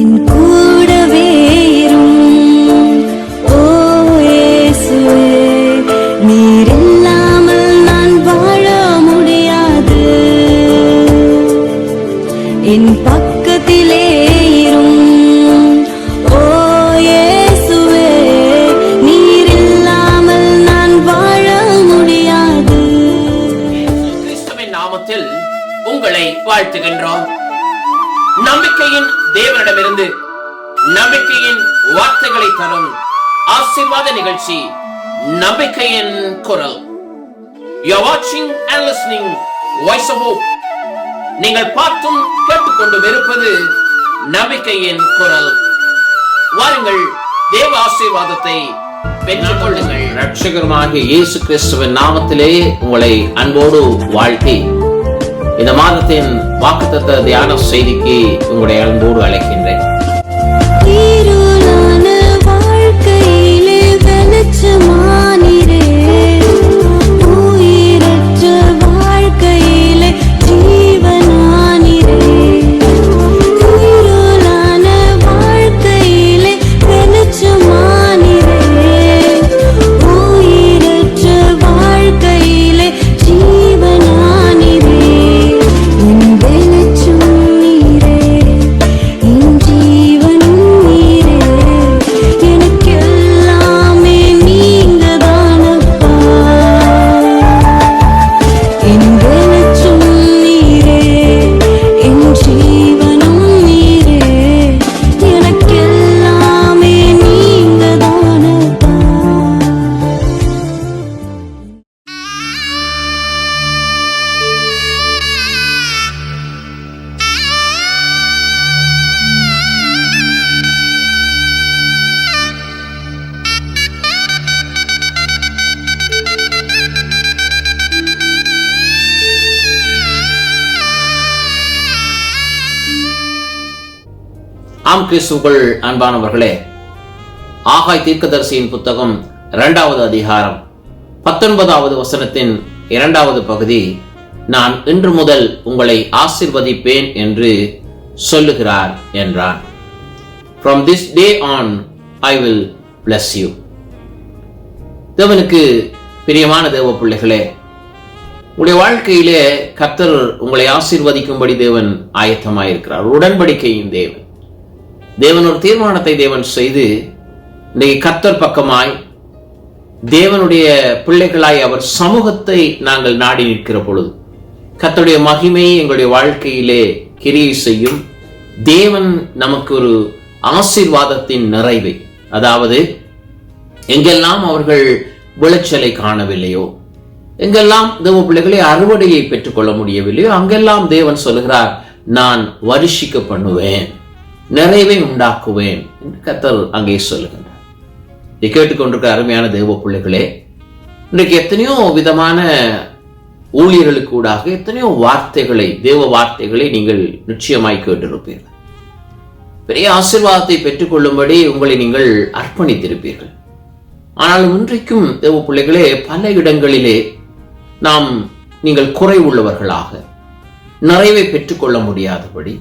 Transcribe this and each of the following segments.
என் கூட and listening voice of hope நீங்கள் பார்த்தும் கேட்டுக்கொண்டும் இருப்பது நம்பிக்கையின் குரல். வாருங்கள் தேவ ஆசீர்வாதத்தை பெற்றுக் கொள்ளுங்கள். ரட்சகருமாகிய இயேசு கிறிஸ்துவின் நாமத்திலே உங்களை அன்போடு வாழ்த்தி இந்த மாதத்தின் வாக்குத்தத்த தியான செய்திக்கு உங்களுடைய அன்போடு அழைக்கின்றேன். வாழ்க்கையிலே வெளிச்சமானிரே ஆம் கிறிஸ்துக்குள் அன்பானவர்களே ஆகாய் தீர்க்கதரிசியின் புத்தகம் இரண்டாவது அதிகாரம் பத்தொன்பதாவது வசனத்தின் இரண்டாவது பகுதி நான் இன்று முதல் உங்களை ஆசிர்வதிப்பேன் என்று சொல்லுகிறார் என்றான். From this day on I will bless you தேவனுக்கு பிரியமான தேவ பிள்ளைகளே உங்களுடைய வாழ்க்கையிலே கர்த்தர் உங்களை ஆசீர்வதிக்கும்படி தேவன் ஆயத்தமாயிருக்கிறார். உடன்படிக்கையின் தேவன். தேவன் ஒரு தீர்மானத்தை தேவன் செய்து இன்றைக்கு கத்தர் பக்கமாய் தேவனுடைய பிள்ளைகளாய் அவர் சமூகத்தை நாங்கள் நாடி நிற்கிற பொழுது கத்தருடைய மகிமை எங்களுடைய வாழ்க்கையிலே கிரியை செய்யும். தேவன் நமக்கு ஒரு ஆசீர்வாதத்தின் நிறைவை அதாவது எங்கெல்லாம் அவர்கள் விளைச்சலை காணவில்லையோ எங்கெல்லாம் தேவ பிள்ளைகளை அறுவடையை பெற்றுக்கொள்ள முடியவில்லையோ அங்கெல்லாம் தேவன் சொல்கிறார் நான் வருஷிக்க பண்ணுவேன். நிறைவை உண்டாக்குவேன் என்று கத்தர் அங்கே சொல்லுகின்றார். இதை கேட்டுக்கொண்டிருக்க அருமையான தேவ பிள்ளைகளே இன்றைக்கு எத்தனையோ விதமான ஊழியர்களுக்கு ஊடாக எத்தனையோ வார்த்தைகளை தேவ வார்த்தைகளை நீங்கள் நிச்சயமாய் கேட்டிருப்பீர்கள். பெரிய ஆசீர்வாதத்தை பெற்றுக்கொள்ளும்படி உங்களை நீங்கள் அர்ப்பணித்திருப்பீர்கள். ஆனால் இன்றைக்கும் தேவ பிள்ளைகளே பல இடங்களிலே நாம் நீங்கள் குறை உள்ளவர்களாக நிறைவை பெற்றுக்கொள்ள முடியாதபடி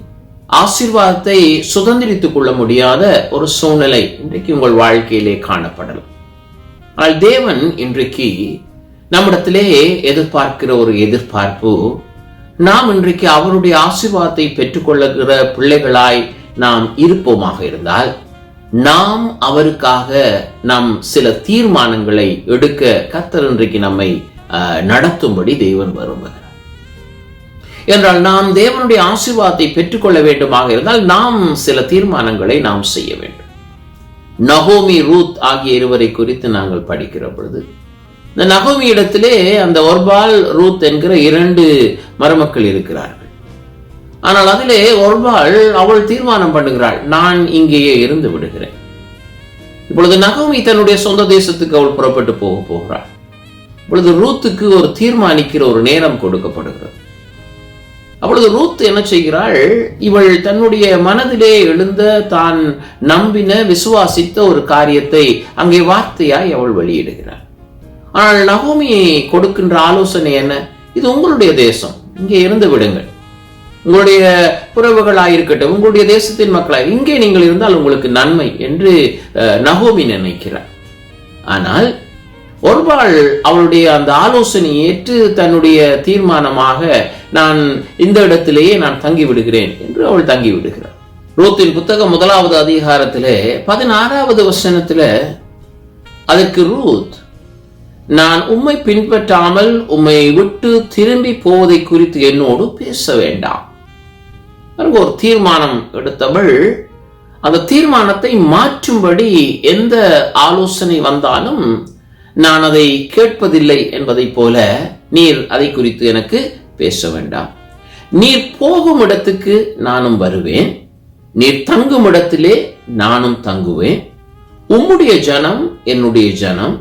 ஆசீர்வாதத்தை சுதந்திரித்துக் கொள்ள முடியாத ஒரு சூழ்நிலை இன்றைக்கு உங்கள் வாழ்க்கையிலே காணப்படலாம். ஆனால் தேவன் இன்றைக்கு நம்மிடத்திலே எதிர்பார்க்கிற ஒரு எதிர்பார்ப்பு நாம் இன்றைக்கு அவருடைய ஆசீர்வாதத்தை பெற்றுக்கொள்ளுகிற பிள்ளைகளாய் நாம் இருப்போமாக இருந்தால் நாம் அவருக்காக நாம் சில தீர்மானங்களை எடுக்க கத்தர் இன்றைக்கு நம்மை நடத்தும்படி தெய்வன் வருவது என்றால் நாம் தேவனுடைய ஆசீர்வாதத்தை பெற்றுக்கொள்ள வேண்டுமாக இருந்தால் நாம் சில தீர்மானங்களை நாம் செய்ய வேண்டும். நகோமி ரூத் ஆகிய இருவரை குறித்து நாங்கள் படிக்கிற பொழுது இந்த நகோமி இடத்திலே அந்த ஒர்பால் ரூத் என்கிற இரண்டு மருமக்கள் இருக்கிறார்கள். ஆனால் அதிலே ஒருவாள் அவள் தீர்மானம் பண்ணுகிறாள் நான் இங்கேயே இருந்து விடுகிறேன். இப்பொழுது நகோமி தன்னுடைய சொந்த தேசத்துக்கு அவள் புறப்பட்டு போக போகிறாள். இப்பொழுது ரூத்துக்கு ஒரு தீர்மானிக்கிற ஒரு நேரம் கொடுக்கப்படுகிறது. அப்பொழுது ரூத் என்ன செய்கிறாள்? இவள் தன்னுடைய மனதிலே எழுந்த தான் நம்பின விசுவாசித்த ஒரு காரியத்தை அங்கே வார்த்தையாய் அவள் வெளியிடுகிறாள். ஆனால் நகோமி கொடுக்கின்ற ஆலோசனை என்ன? இது உங்களுடைய தேசம். இங்கே இருந்து விடுங்கள். உங்களுடைய புறவுகளாயிருக்கட்டும் உங்களுடைய தேசத்தின் மக்களாய் இங்கே நீங்கள் இருந்தால் உங்களுக்கு நன்மை என்று நகோமி நினைக்கிறார் ஆனால் ஒருவாள் அவளுடைய அந்த ஆலோசனை ஏற்று தன்னுடைய தீர்மானமாக நான் இந்த இடத்திலேயே நான் தங்கி விடுகிறேன் என்று அவள் தங்கி விடுகிறார் ரூத்தின் புத்தகம் முதலாவது அதிகாரத்திலே பதினாறாவது வசனத்துல அதற்கு ரூத் நான் உம்மை பின்பற்றாமல் உம்மை விட்டு திரும்பி போவதை குறித்து என்னோடு பேச வேண்டாம். ஒரு தீர்மானம் எடுத்தவள் அந்த தீர்மானத்தை மாற்றும்படி எந்த ஆலோசனை வந்தாலும் நான் அதை கேட்பதில்லை என்பதைப் போல நீர் அதை குறித்து எனக்கு பேச வேண்டாம். நீர் போகும் இடத்துக்கு நானும் வருவேன். நீர் தங்கும் இடத்திலே நானும் தங்குவேன். உம்முடைய ஜனம் என்னுடைய ஜனம்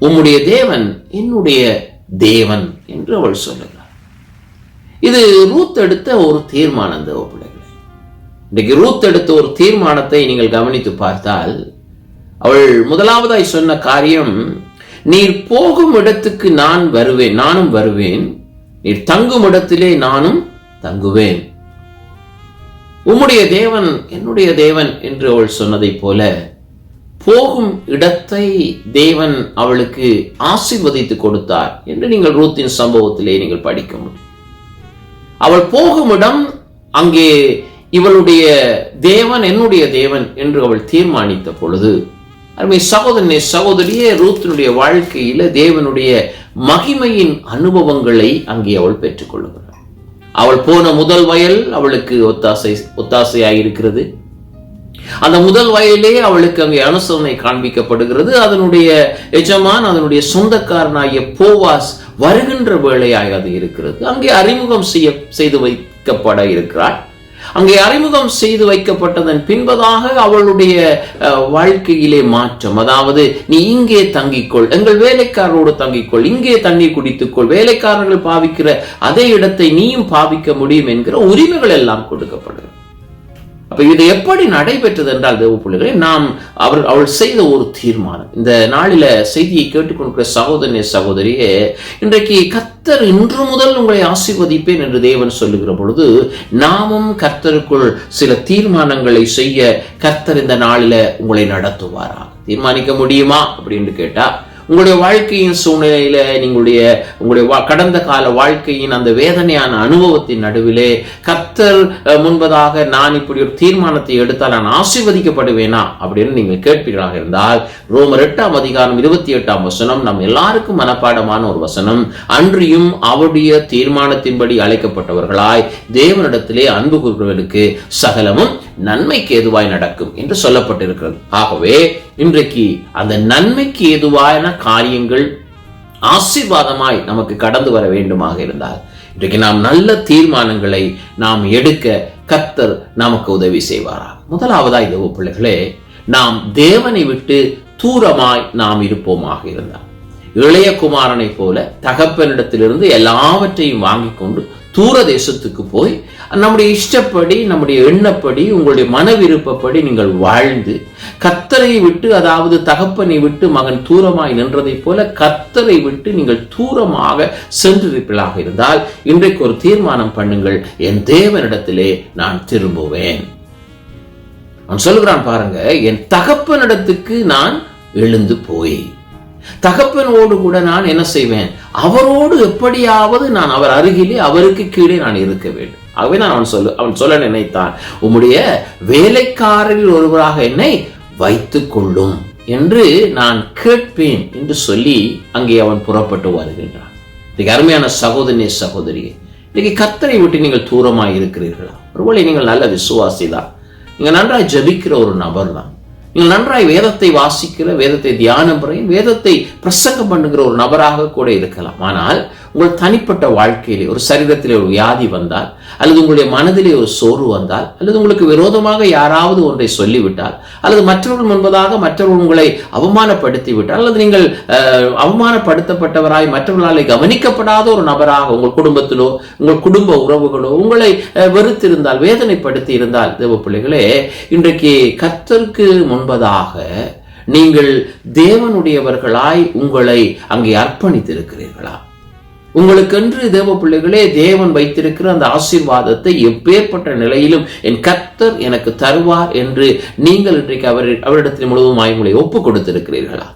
உம்முடைய தேவன் என்னுடைய தேவன் என்று அவள் சொல்லுகிறார் இது ரூத் எடுத்த ஒரு தீர்மானம் தேவ இன்றைக்கு ரூத் எடுத்த ஒரு தீர்மானத்தை நீங்கள் கவனித்து பார்த்தால் அவள் முதலாவதாய் சொன்ன காரியம் நீர் போகும் இடத்துக்கு நான் வருவேன் நானும் வருவேன். நீர் தங்கும் இடத்திலே நானும் தங்குவேன். உம்முடைய தேவன் என்னுடைய தேவன் என்று அவள் சொன்னதைப் போல போகும் இடத்தை தேவன் அவளுக்கு ஆசிர்வதித்து கொடுத்தார் என்று நீங்கள் ரூத்தின் சம்பவத்திலே நீங்கள் படிக்க முடியும். அவள் போகும் இடம் அங்கே இவளுடைய தேவன் என்னுடைய தேவன் என்று அவள் தீர்மானித்த பொழுது அருமை சகோதரனே சகோதரியே ரூத்தினுடைய வாழ்க்கையில தேவனுடைய மகிமையின் அனுபவங்களை அங்கே அவள் பெற்றுக்கொள்ளுகிறாள் அவள் போன முதல் வயல் அவளுக்கு ஒத்தாசை ஒத்தாசையாக இருக்கிறது அந்த முதல் வயலே அவளுக்கு அங்கே அனுசரணை காண்பிக்கப்படுகிறது. அதனுடைய எஜமான் அதனுடைய சொந்தக்காரனாகிய போவாஸ் வருகின்ற வேளையாக அது இருக்கிறது. அங்கே அறிமுகம் செய்ய செய்து வைக்கப்பட இருக்கிறாள். அங்கே அறிமுகம் செய்து வைக்கப்பட்டதன் பின்பதாக அவளுடைய அஹ், வாழ்க்கையிலே மாற்றம். அதாவது நீ இங்கே தங்கிக்கொள் எங்கள் வேலைக்காரரோடு தங்கிக்கொள் இங்கே தண்ணீர் குடித்துக்கொள் வேலைக்காரர்கள் பாவிக்கிற அதே இடத்தை நீயும் பாவிக்க முடியும் என்கிற உரிமைகள் எல்லாம் கொடுக்கப்படுகிறது அப்ப இது எப்படி நடைபெற்றது என்றால் தேவ நாம் அவர் அவள் செய்த ஒரு தீர்மானம். இந்த நாளில செய்தியை கேட்டுக்கொண்டிருக்கிற சகோதரனே சகோதரியே இன்றைக்கு கர்த்தர் இன்று முதல் உங்களை ஆசீர்வதிப்பேன் என்று தேவன் சொல்லுகிற பொழுது நாமும் கர்த்தருக்குள் சில தீர்மானங்களை செய்ய கர்த்தர் இந்த நாளில உங்களை நடத்துவாரா? தீர்மானிக்க முடியுமா? அப்படின்னு கேட்டா உங்களுடைய வாழ்க்கையின் சூழ்நிலையில நீங்களுடைய உங்களுடைய வா- கடந்த கால வாழ்க்கையின் அந்த வேதனையான அனுபவத்தின் நடுவிலே கத்தர் முன்பதாக நான் இப்படி ஒரு தீர்மானத்தை எடுத்தால் நான் ஆசீர்வதிக்கப்படுவேனா? அப்படின்னு நீங்கள் கேட்பீர்களாக இருந்தால் ரோமர் எட்டாம் அதிகாரம் இருபத்தி எட்டாம் வசனம் நம் எல்லாருக்கும் மனப்பாடமான ஒரு வசனம். அன்றியும் அவருடைய தீர்மானத்தின்படி அழைக்கப்பட்டவர்களாய் தேவனிடத்திலே அன்பு கூறுவர்களுக்கு சகலமும் நன்மைக்கு ஏதுவாய் நடக்கும் என்று சொல்லப்பட்டிருக்கிறது. ஆகவே இன்றைக்கு அந்த நன்மைக்கு ஏதுவான காரியங்கள் ஆசீர்வாதமாய் நமக்கு கடந்து வர வேண்டுமாக இருந்தால் இன்றைக்கு நாம் நல்ல தீர்மானங்களை நாம் எடுக்க கத்தர் நமக்கு உதவி செய்வாரா முதலாவதாய் தேவ பிள்ளைகளே நாம் தேவனை விட்டு தூரமாய் நாம் இருப்போமாக இருந்தால் இளைய குமாரனை போல தகப்பனிடத்திலிருந்து எல்லாவற்றையும் வாங்கிக் கொண்டு தூர தேசத்துக்கு போய் நம்முடைய இஷ்டப்படி நம்முடைய எண்ணப்படி உங்களுடைய மன விருப்பப்படி நீங்கள் வாழ்ந்து கத்தரை விட்டு அதாவது தகப்பனை விட்டு மகன் தூரமாய் நின்றதைப் போல கத்தரை விட்டு நீங்கள் தூரமாக சென்றிருப்பீர்களாக இருந்தால் இன்றைக்கு ஒரு தீர்மானம் பண்ணுங்கள். என் தேவனிடத்திலே நான் திரும்புவேன். அவன் சொல்லுகிறான் பாருங்க என் தகப்பனிடத்துக்கு நான் எழுந்து போய் தகப்பனோடு கூட நான் என்ன செய்வேன்? அவரோடு எப்படியாவது நான் அவர் அருகிலே அவருக்கு கீழே நான் இருக்க வேண்டும். ஆகவே நான் அவன் சொல்ல அவன் சொல்ல நினைத்தான் உம்முடைய வேலைக்காரரில் ஒருவராக என்னை வைத்துக் கொள்ளும் என்று நான் கேட்பேன் என்று சொல்லி அங்கே அவன் புறப்பட்டு வருகின்றான். இன்னைக்கு அருமையான சகோதரனே சகோதரியே இன்னைக்கு கத்தரை விட்டு நீங்கள் தூரமாக இருக்கிறீர்களா? ஒருவேளை நீங்கள் நல்ல விசுவாசி தான் நீங்கள் நன்றாய் ஜபிக்கிற ஒரு நபர் தான் நீங்கள் நன்றாய் வேதத்தை வாசிக்கிற வேதத்தை தியானம் பண்ணி வேதத்தை பிரசங்கம் பண்ணுகிற ஒரு நபராக கூட இருக்கலாம். ஆனால் உங்கள் தனிப்பட்ட வாழ்க்கையிலே ஒரு சரீரத்திலே ஒரு வியாதி வந்தால் அல்லது உங்களுடைய மனதிலே ஒரு சோர்வு வந்தால் அல்லது உங்களுக்கு விரோதமாக யாராவது ஒன்றை சொல்லிவிட்டால் அல்லது மற்றவர்கள் முன்பதாக மற்றவர்கள் உங்களை அவமானப்படுத்தி விட்டால் அல்லது நீங்கள் அவமானப்படுத்தப்பட்டவராய் மற்றவர்களால் கவனிக்கப்படாத ஒரு நபராக உங்கள் குடும்பத்திலோ உங்கள் குடும்ப உறவுகளோ உங்களை அஹ், வெறுத்திருந்தால் வேதனைப்படுத்தி இருந்தால் தேவ பிள்ளைகளே இன்றைக்கு கர்த்தருக்கு முன்பதாக நீங்கள் தேவனுடையவர்களாய் உங்களை அங்கே அர்ப்பணித்திருக்கிறீர்களா? உங்களுக்கென்று தேவ பிள்ளைகளே தேவன் வைத்திருக்கிற அந்த ஆசீர்வாதத்தை எப்பேற்பட்ட நிலையிலும் என் கர்த்தர் எனக்கு தருவார் என்று நீங்கள் இன்றைக்கு அவர் அவரிடத்தில் முழுவதுமாய் உங்களை ஒப்பு கொடுத்திருக்கிறீர்களா?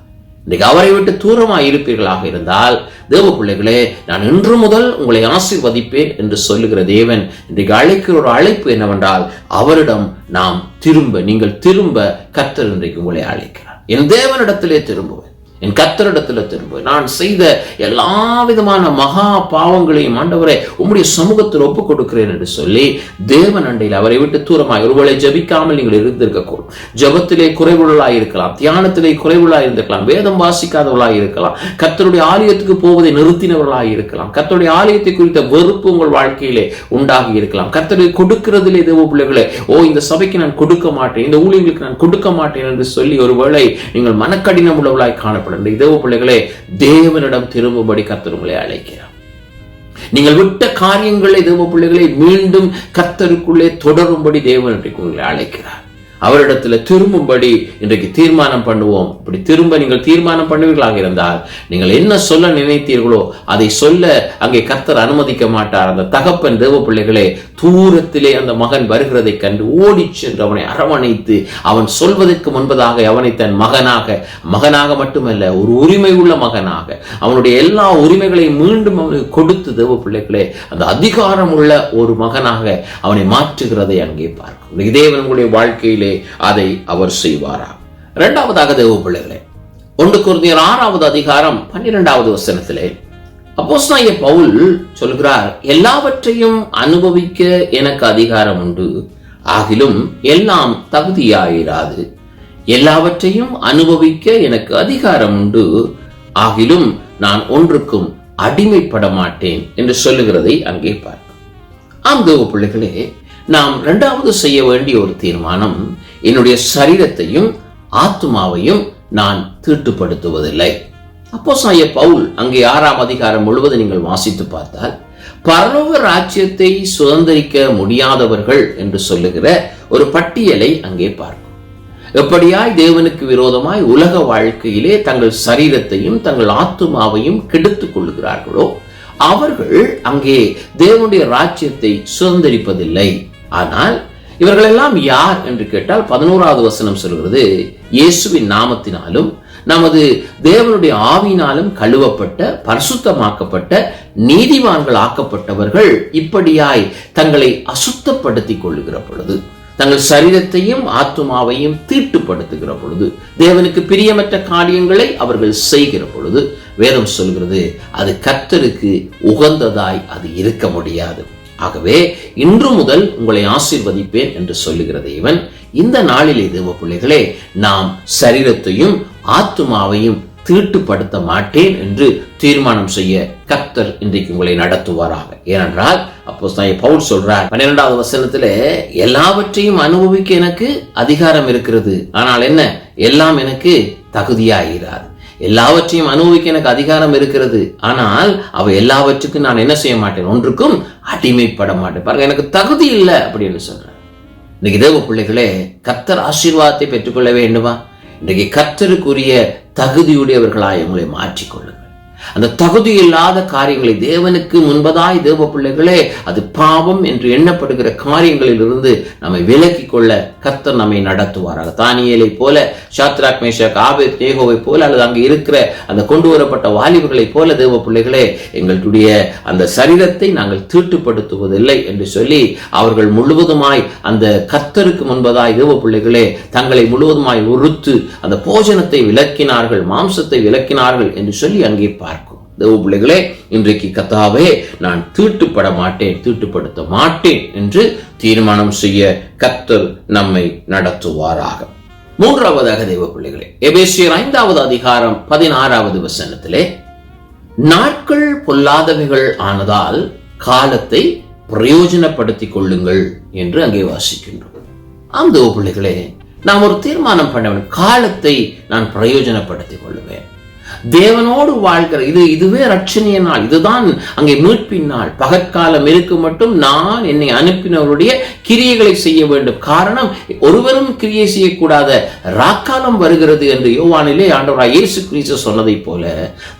இன்றைக்கு அவரை விட்டு தூரமாக இருப்பீர்களாக இருந்தால் தேவ பிள்ளைகளே நான் இன்று முதல் உங்களை ஆசீர்வதிப்பேன் என்று சொல்லுகிற தேவன் இன்றைக்கு அழைக்கிற ஒரு அழைப்பு என்னவென்றால் அவரிடம் நாம் திரும்ப நீங்கள் திரும்ப கர்த்தர் இன்றைக்கு உங்களை அழைக்கிறார். என் தேவனிடத்திலே திரும்புவேன். என் கத்தரிடத்தில் திரும்ப. நான் செய்த எல்லா விதமான மகா பாவங்களையும் ஆண்டவரை உம்முடைய சமூகத்தில் ஒப்பு கொடுக்கிறேன் என்று சொல்லி தேவன் அண்டையில் அவரை விட்டு தூரமாய் ஒருவேளை ஜபிக்காமல் நீங்கள் இருந்திருக்கக்கூடும். ஜபத்திலே குறைவுகளாக இருக்கலாம். தியானத்திலே குறைவுள்ளாய் இருந்திருக்கலாம். வேதம் வாசிக்காதவர்களாய் இருக்கலாம். கத்தருடைய ஆலயத்துக்கு போவதை நிறுத்தினவர்களாய் இருக்கலாம். கத்தருடைய ஆலயத்தை குறித்த வெறுப்பு உங்கள் வாழ்க்கையிலே உண்டாகி இருக்கலாம். கத்தரை கொடுக்கிறதிலே தேவ பிள்ளைகளே ஓ இந்த சபைக்கு நான் கொடுக்க மாட்டேன். இந்த ஊழியர்களுக்கு நான் கொடுக்க மாட்டேன் என்று சொல்லி ஒருவேளை நீங்கள் மனக்கடினம் உள்ளவர்களாய் காணப்படும் தேவ பிள்ளைகளே தேவனிடம் திரும்பும்படி கர்த்தர் உங்களை அழைக்கிறார். நீங்கள் விட்ட காரியங்களை தேவ பிள்ளைகளை மீண்டும் கர்த்தருக்குள்ளே தொடரும்படி தேவன் உங்களை அழைக்கிறார். அவரிடத்துல திரும்பும்படி இன்றைக்கு தீர்மானம் பண்ணுவோம். இப்படி திரும்ப நீங்கள் தீர்மானம் பண்ணுவீர்களாக இருந்தால் நீங்கள் என்ன சொல்ல நினைத்தீர்களோ அதை சொல்ல அங்கே கர்த்தர் அனுமதிக்க மாட்டார். அந்த தகப்பன் தேவ பிள்ளைகளே தூரத்திலே அந்த மகன் வருகிறதை கண்டு ஓடிச் சென்று அவனை அரவணைத்து அவன் சொல்வதற்கு முன்பதாக அவனை தன் மகனாக மகனாக மட்டுமல்ல ஒரு உரிமை உள்ள மகனாக அவனுடைய எல்லா உரிமைகளையும் மீண்டும் அவனுக்கு கொடுத்து தேவ பிள்ளைகளே அந்த அதிகாரம் உள்ள ஒரு மகனாக அவனை மாற்றுகிறதை அங்கே பார்க்கும். இதே உங்களுடைய வாழ்க்கையிலே அதை அவர் செய்வாரா? இரண்டாவதாக தேவ பிள்ளைகளே ஒன்று குருந்தியர் ஆறாவது அதிகாரம் பன்னிரெண்டாவது வசனத்திலே அப்போஸ்தலனாகிய பவுல் சொல்கிறார் எல்லாவற்றையும் அனுபவிக்க எனக்கு அதிகாரம் உண்டு ஆகிலும் எல்லாம் தகுதியாயிராது. எல்லாவற்றையும் அனுபவிக்க எனக்கு அதிகாரம் உண்டு ஆகிலும் நான் ஒன்றுக்கும் அடிமைப்பட மாட்டேன் என்று சொல்லுகிறதை அங்கே பார்க்கும் ஆம் தேவ பிள்ளைகளே நாம் இரண்டாவது செய்ய வேண்டிய ஒரு தீர்மானம் என்னுடைய சரீரத்தையும் ஆத்மாவையும் நான் தீட்டுப்படுத்துவதில்லை. அப்போ சாய பவுல் அங்கே ஆறாம் அதிகாரம் முழுவதும் நீங்கள் வாசித்து பார்த்தால் பரலோக ராஜ்யத்தை சுதந்திரிக்க முடியாதவர்கள் என்று சொல்லுகிற ஒரு பட்டியலை அங்கே பார்க்கும். எப்படியாய் தேவனுக்கு விரோதமாய் உலக வாழ்க்கையிலே தங்கள் சரீரத்தையும் தங்கள் ஆத்துமாவையும் கெடுத்துக் கொள்ளுகிறார்களோ அவர்கள் அங்கே தேவனுடைய ராஜ்யத்தை சுதந்திரிப்பதில்லை. ஆனால் இவர்களெல்லாம் யார் என்று கேட்டால் பதினோராவது வசனம் சொல்கிறது இயேசுவின் நாமத்தினாலும் நமது தேவனுடைய ஆவினாலும் கழுவப்பட்ட பரிசுத்தமாக்கப்பட்ட நீதிமான்கள் ஆக்கப்பட்டவர்கள் இப்படியாய் தங்களை அசுத்தப்படுத்திக் கொள்ளுகிற பொழுது தங்கள் சரீரத்தையும் ஆத்துமாவையும் தீட்டுப்படுத்துகிற பொழுது தேவனுக்கு பிரியமற்ற காரியங்களை அவர்கள் செய்கிற பொழுது வேதம் சொல்கிறது அது கர்த்தருக்கு உகந்ததாய் அது இருக்க முடியாது. ஆகவே இன்று முதல் உங்களை ஆசிர்வதிப்பேன் என்று சொல்லுகிறது இவன் இந்த நாளிலே தேவ பிள்ளைகளே நாம் சரீரத்தையும் ஆத்மாவையும் தீட்டுப்படுத்த மாட்டேன் என்று தீர்மானம் செய்ய கத்தர் இன்றைக்கு உங்களை நடத்துவாராக. ஏனென்றால் அப்போ பவுல் சொல்றார் பன்னிரெண்டாவது வசனத்துல எல்லாவற்றையும் அனுபவிக்க எனக்கு அதிகாரம் இருக்கிறது. ஆனால் என்ன? எல்லாம் எனக்கு தகுதியாகிறார் எல்லாவற்றையும் அனுபவிக்க எனக்கு அதிகாரம் இருக்கிறது. ஆனால் அவ எல்லாவற்றுக்கும் நான் என்ன செய்ய மாட்டேன்? ஒன்றுக்கும் அடிமைப்பட மாட்டேன் பாருங்க எனக்கு தகுதி இல்லை அப்படின்னு சொல்றேன் இன்னைக்கு தேவ பிள்ளைகளே கத்தர் ஆசீர்வாதத்தை பெற்றுக்கொள்ள வேண்டுமா? இன்றைக்கு கத்தருக்குரிய தகுதியுடையவர்களாய் உங்களை மாற்றிக்கொள்ளுங்கள். அந்த தகுதி இல்லாத காரியங்களை தேவனுக்கு முன்பதாய் தேவ பிள்ளைகளே அது பாவம் என்று எண்ணப்படுகிற காரியங்களில் இருந்து நம்மை விலக்கிக் கொள்ள கர்த்தர் நம்மை நடத்துவாராக. தானியலை போல சாத்ராக் மேஷக் ஆபேத் நேகோவை போல அல்லது அங்கு இருக்கிற அந்த கொண்டு வரப்பட்ட வாலிபர்களைப் போல தேவ பிள்ளைகளே எங்களுடைய அந்த சரீரத்தை நாங்கள் தீட்டுப்படுத்துவதில்லை என்று சொல்லி அவர்கள் முழுவதுமாய் அந்த கர்த்தருக்கு முன்பதாய் தேவ பிள்ளைகளே தங்களை முழுவதுமாய் உறுத்து அந்த போஜனத்தை விளக்கினார்கள் மாம்சத்தை விளக்கினார்கள் என்று சொல்லி அங்கே பார்க்கும் தேவ பிள்ளைகளே இன்றைக்கு கத்தாவே நான் தீட்டுப்பட மாட்டேன் தீட்டுப்படுத்த மாட்டேன் என்று தீர்மானம் செய்ய கத்தர் நம்மை நடத்துவாராக. மூன்றாவதாக தெய்வ பிள்ளைகளே எபேசியர் ஐந்தாவது அதிகாரம் பதினாறாவது வசனத்திலே நாட்கள் பொல்லாதவைகள் ஆனதால் காலத்தை பிரயோஜனப்படுத்திக் கொள்ளுங்கள் என்று அங்கே வாசிக்கின்றோம். ஆம் தேவ பிள்ளைகளே நாம் ஒரு தீர்மானம் பண்ண வேண்டும். காலத்தை நான் பிரயோஜனப்படுத்திக் கொள்ளுவேன். தேவனோடு வாழ்கிற இது இதுவே ரட்சணிய நாள் இதுதான் அங்கே மீட்பின் நாள். பகற்காலம் இருக்கு மட்டும் நான் என்னை அனுப்பினவருடைய கிரியைகளை செய்ய வேண்டும். காரணம் ஒருவரும் கிரியை செய்யக்கூடாத ராக்காலம் வருகிறது என்று யோவானிலே ஆண்டவராய் இயேசு கிறிஸ்து சொன்னதைப் போல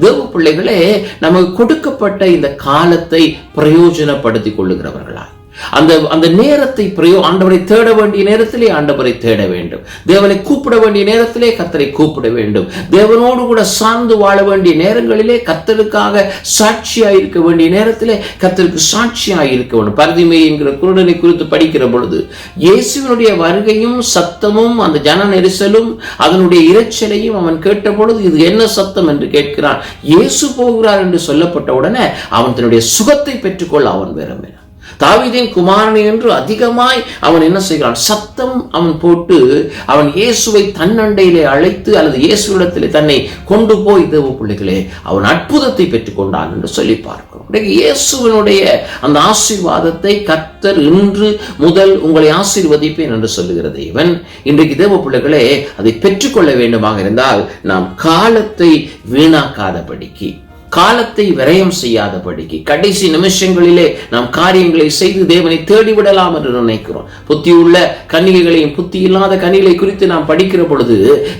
தேவ பிள்ளைகளே நமக்கு கொடுக்கப்பட்ட இந்த காலத்தை பிரயோஜனப்படுத்திக் கொள்ளுகிறவர்களாய். அந்த அந்த நேரத்தை பிரயோ ஆண்டவரை தேட வேண்டிய நேரத்திலே ஆண்டவரை தேட வேண்டும். தேவனை கூப்பிட வேண்டிய நேரத்திலே கத்தரை கூப்பிட வேண்டும். தேவனோடு கூட சார்ந்து வாழ வேண்டிய நேரங்களிலே கத்தருக்காக சாட்சியாக இருக்க வேண்டிய நேரத்திலே கத்தருக்கு சாட்சியாக இருக்க வேண்டும். பரதிமை என்கிற குருடனை குறித்து படிக்கிற பொழுது இயேசுவினுடைய வருகையும் சத்தமும் அந்த ஜன நெரிசலும் அதனுடைய இரைச்சலையும் அவன் கேட்ட பொழுது இது என்ன சத்தம் என்று கேட்கிறான். இயேசு போகிறார் என்று சொல்லப்பட்ட உடனே அவன் தன்னுடைய சுகத்தை பெற்றுக்கொள்ள அவன் விரும்பினான். தாவிதின் குமாரன் என்று அதிகமாய் அவன் என்ன செய்கிறான்? சத்தம் அவன் போட்டு அவன் இயேசுவை தன்னண்டையிலே அழைத்து அல்லது இயேசுவிடத்திலே தன்னை கொண்டு போய் தேவ பிள்ளைகளே அவன் அற்புதத்தை பெற்றுக்கொண்டான் என்று சொல்லி பார்க்கிறோம். இயேசுவனுடைய அந்த ஆசீர்வாதத்தை கர்த்தர் இன்று முதல் உங்களை ஆசீர்வதிப்பேன் என்று சொல்லுகிற இவன் இன்றைக்கு தேவ பிள்ளைகளே அதை பெற்றுக்கொள்ள வேண்டுமாக இருந்தால் நாம் காலத்தை வீணாக்காதபடிக்கு காலத்தை விரயம் செய்யாதபடிக்கு கடைசி நிமிஷங்களிலே நாம் காரியங்களை செய்து தேவனை தேடிவிடலாம் என்று நினைக்கிறோம். புத்தி உள்ள கன்னிகைகளையும் புத்தி இல்லாத கனிகளை குறித்து நாம் படிக்கிற பொழுது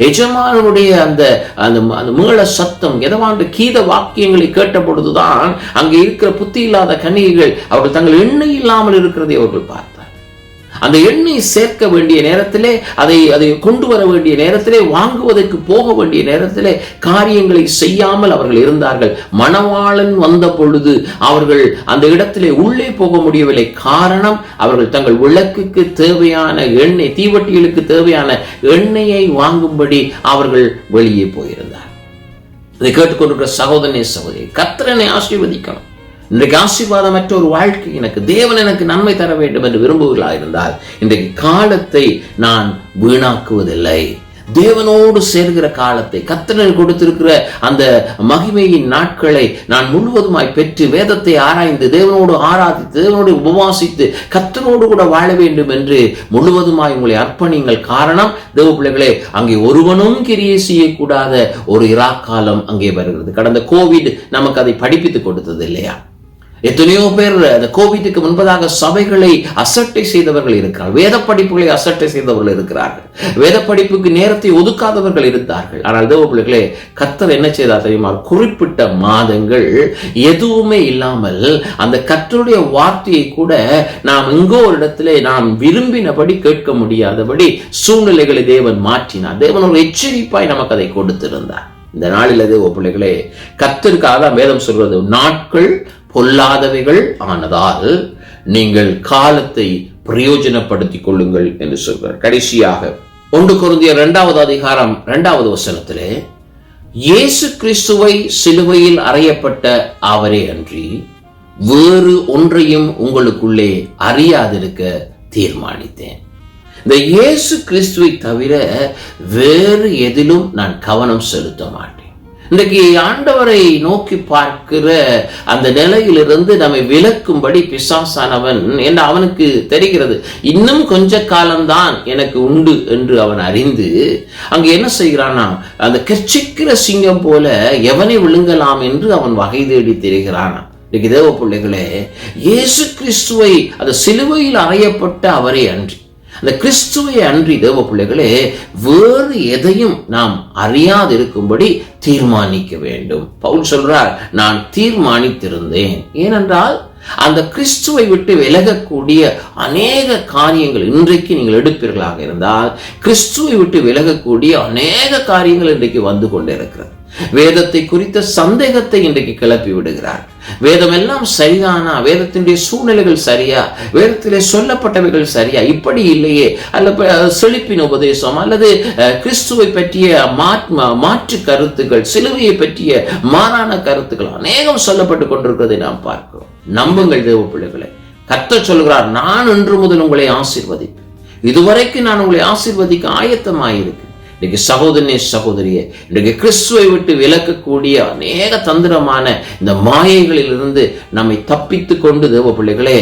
எஜமானனுடைய அந்த அந்த அந்த மேள சத்தம் எதவாண்டு கீத வாக்கியங்களை கேட்ட பொழுதுதான் அங்கே இருக்கிற புத்தி இல்லாத கன்னிகைகள் அவர்கள் தங்கள் எண்ணெய் இல்லாமல் இருக்கிறதை அவர்கள் பார்த்தார் அந்த எண்ணெய் சேர்க்க வேண்டிய நேரத்திலே அதை அதை கொண்டு வர வேண்டிய நேரத்திலே வாங்குவதற்கு போக வேண்டிய நேரத்திலே காரியங்களை செய்யாமல் அவர்கள் இருந்தார்கள். மணவாளன் வந்த பொழுது அவர்கள் அந்த இடத்திலே உள்ளே போக முடியவில்லை. காரணம் அவர்கள் தங்கள் விளக்குக்கு தேவையான எண்ணெய் தீவட்டிகளுக்கு தேவையான எண்ணெயை வாங்கும்படி அவர்கள் வெளியே போயிருந்தார் இதை கேட்டுக்கொண்டிருக்கிற சகோதரனே சகோதரி கத்திரனை ஆசீர்வதிக்கணும். இன்றைக்கு ஆசீர்வாதமற்ற ஒரு வாழ்க்கை எனக்கு தேவன் எனக்கு நன்மை தர வேண்டும் என்று விரும்புகிறாய் இருந்தால் இன்றைக்கு காலத்தை நான் வீணாக்குவதில்லை. தேவனோடு சேர்கிற காலத்தை கத்தனர் கொடுத்திருக்கிற அந்த மகிமையின் நாட்களை நான் முழுவதுமாய் பெற்று வேதத்தை ஆராய்ந்து தேவனோடு ஆராதித்து தேவனோடு உபவாசித்து கத்தனோடு கூட வாழ வேண்டும் என்று முழுவதுமாய் உங்களை அர்ப்பணிங்கள் காரணம் தேவ பிள்ளைகளே அங்கே ஒருவனும் கிரியை செய்யக்கூடாத ஒரு இராக்காலம் அங்கே வருகிறது. கடந்த கோவிட் நமக்கு அதை படிப்பித்துக் கொடுத்தது இல்லையா? எத்தனையோ பேர் அந்த கோவிட்டுக்கு முன்பதாக சபைகளை அசட்டை செய்தவர்கள் இருக்கிறார்கள் வேத படிப்புகளை அசட்டை செய்தவர்கள் இருக்கிறார்கள். வேத படிப்புக்கு நேரத்தை ஒதுக்காதவர்கள் இருந்தார்கள். ஆனால் தேவ பிள்ளைகளே கத்தர் என்ன செய்தார் தெரியுமா? குறிப்பிட்ட மாதங்கள் எதுவுமே இல்லாமல் அந்த கத்தருடைய வார்த்தையை கூட நாம் எங்கோ ஒரு இடத்துல நாம் விரும்பினபடி கேட்க முடியாதபடி சூழ்நிலைகளை தேவன் மாற்றினார். தேவன் ஒரு எச்சரிப்பாய் நமக்கு அதை கொடுத்திருந்தார். இந்த நாளில் தேவ பிள்ளைகளே கத்திற்காக தான் வேதம் சொல்வது நாட்கள் பொல்லாதவைகள் ஆனதால் நீங்கள் காலத்தை பிரயோஜனப்படுத்திக் கொள்ளுங்கள் என்று சொல்கிறார். கடைசியாக ஒன்று குருந்திய இரண்டாவது அதிகாரம் இரண்டாவது வசனத்திலே இயேசு கிறிஸ்துவை சிலுவையில் அறையப்பட்ட அவரே அன்றி வேறு ஒன்றையும் உங்களுக்குள்ளே அறியாதிருக்க தீர்மானித்தேன். இந்த இயேசு கிறிஸ்துவை தவிர வேறு எதிலும் நான் கவனம் செலுத்த மாட்டேன். இன்றைக்கு ஆண்டவரை நோக்கி பார்க்கிற அந்த நிலையிலிருந்து நம்மை விலக்கும்படி பிசாசானவன் என்று அவனுக்கு தெரிகிறது? இன்னும் கொஞ்ச காலம்தான் எனக்கு உண்டு என்று அவன் அறிந்து அங்கு என்ன செய்கிறானா? அந்த கர்ச்சிக்கிற சிங்கம் போல எவனை விழுங்கலாம் என்று அவன் வகை தேடி தெரிகிறானா? இன்னைக்கு தேவ பிள்ளைகளே இயேசு கிறிஸ்துவை அந்த சிலுவையில் அறையப்பட்ட அவரே அன்றி. அந்த கிறிஸ்துவை அன்றி தேவ பிள்ளைகளே வேறு எதையும் நாம் அறியாதிருக்கும்படி தீர்மானிக்க வேண்டும். பவுல் சொல்றார் நான் தீர்மானித்திருந்தேன். ஏனென்றால் அந்த கிறிஸ்துவை விட்டு விலகக்கூடிய அநேக காரியங்கள் இன்றைக்கு நீங்கள் எடுப்பீர்களாக இருந்தால் கிறிஸ்துவை விட்டு விலகக்கூடிய அநேக காரியங்கள் இன்றைக்கு வந்து கொண்டிருக்கிறது. வேதத்தை குறித்த சந்தேகத்தை இன்றைக்கு கிளப்பி விடுகிறார். வேதம் எல்லாம் சரிதானா? வேதத்தினுடைய சூழ்நிலைகள் சரியா? வேதத்திலே சொல்லப்பட்டவைகள் சரியா? இப்படி இல்லையே. அல்ல செழிப்பின் உபதேசம் அல்லது கிறிஸ்துவை பற்றிய மாற்று கருத்துக்கள் சிலுவையை பற்றிய மாறான கருத்துக்கள் அநேகம் சொல்லப்பட்டு கொண்டிருக்கிறதை நாம் பார்க்கிறோம். நம்புங்கள் தேவ பிள்ளைகளை. கத்த சொல்கிறார் நான் இன்று முதல் உங்களை ஆசிர்வதிப்பேன். இதுவரைக்கும் நான் உங்களை ஆசிர்வதிக்க ஆயத்தமாயிருக்கேன் இன்றைக்கு சகோதரனே சகோதரியே இன்றைக்கு கிறிஸ்துவை விட்டு விலக்கக்கூடிய அநேக தந்திரமான இந்த மாயைகளிலிருந்து நம்மை தப்பித்து கொண்டு தேவ பிள்ளைகளே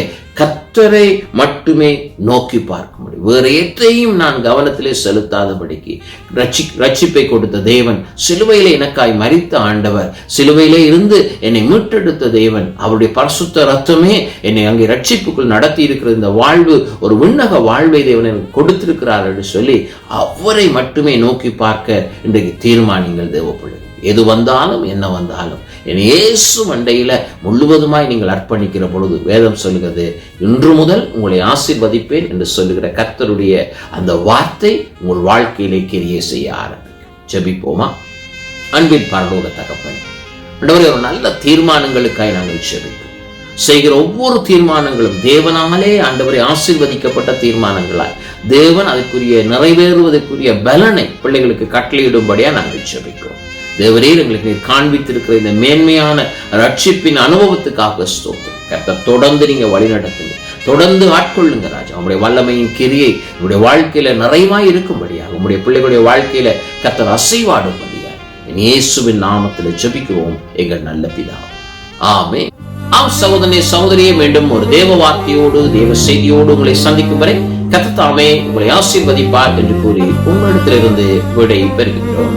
கர்த்தரை மட்டுமே நோக்கி பார்க்க முடியும். வேற எத்தையும் நான் கவனத்திலே செலுத்தாதபடிக்கு ரட்சி ரட்சிப்பை கொடுத்த தேவன் சிலுவையிலே எனக்காய் மறித்த ஆண்டவர் சிலுவையிலே இருந்து என்னை மீட்டெடுத்த தேவன் அவருடைய பரிசுத்த ரத்தமே என்னை அங்கே ரட்சிப்புக்குள் நடத்தி இருக்கிற இந்த வாழ்வு ஒரு விண்ணக வாழ்வை தேவன் எனக்கு கொடுத்திருக்கிறார் என்று சொல்லி அவரை மட்டுமே நோக்கி பார்க்க இன்றைக்கு தீர்மானிங்கள் தேவைப்படுது எது வந்தாலும் என்ன வந்தாலும் இயேசு மண்டையில முழுவதுமாய் நீங்கள் அர்ப்பணிக்கிற பொழுது வேதம் சொல்லுகிறது இன்று முதல் உங்களை ஆசிர்வதிப்பேன் என்று சொல்லுகிற கர்த்தருடைய அந்த வார்த்தை உங்கள் வாழ்க்கையிலே கிரியை செய்ய ஆரம்பிக்கும். ஜெபிப்போமா? அன்பின் பரலோக தகப்பன் ஆண்டவரே ஒரு நல்ல தீர்மானங்களுக்காய் நாங்கள் ஜெபிக்கிறோம். செய்கிற ஒவ்வொரு தீர்மானங்களும் தேவனாலே ஆண்டவரை ஆசிர்வதிக்கப்பட்ட தீர்மானங்களாய் தேவன் அதுக்குரிய நிறைவேறுவதற்குரிய பலனை பிள்ளைகளுக்கு கட்டளையிடும்படியா நாங்கள் ஜெபிக்கிறோம். தேவரீர் எங்களுக்கு நீர் காண்பித்திருக்கிற இந்த மேன்மையான ரட்சிப்பின் அனுபவத்துக்காக ஸ்தோத்திரம். கர்த்தர் தொடர்ந்து நீங்க வழி நடத்துங்க. தொடர்ந்து ஆட்கொள்ளுங்க ராஜா. உங்களுடைய வல்லமையின் கிரியை உங்களுடைய வாழ்க்கையில நிறைவாய் இருக்கும்படியாக உங்களுடைய பிள்ளைகளுடைய வாழ்க்கையில கர்த்தர் அசைவாடும்படியாக இயேசுவின் நாமத்தில் ஜெபிக்கிறோம். எங்கள் நல்ல பிதா. ஆமே ஆம் சகோதரனே சகோதரியே மீண்டும் ஒரு தேவ வார்த்தையோடு தேவ செய்தியோடு உங்களை சந்திக்கும் வரை கத்தத்தாமே உங்களை ஆசீர்வதிப்பார் என்று கூறி உங்களிடத்திலிருந்து விடை பெறுகின்றோம்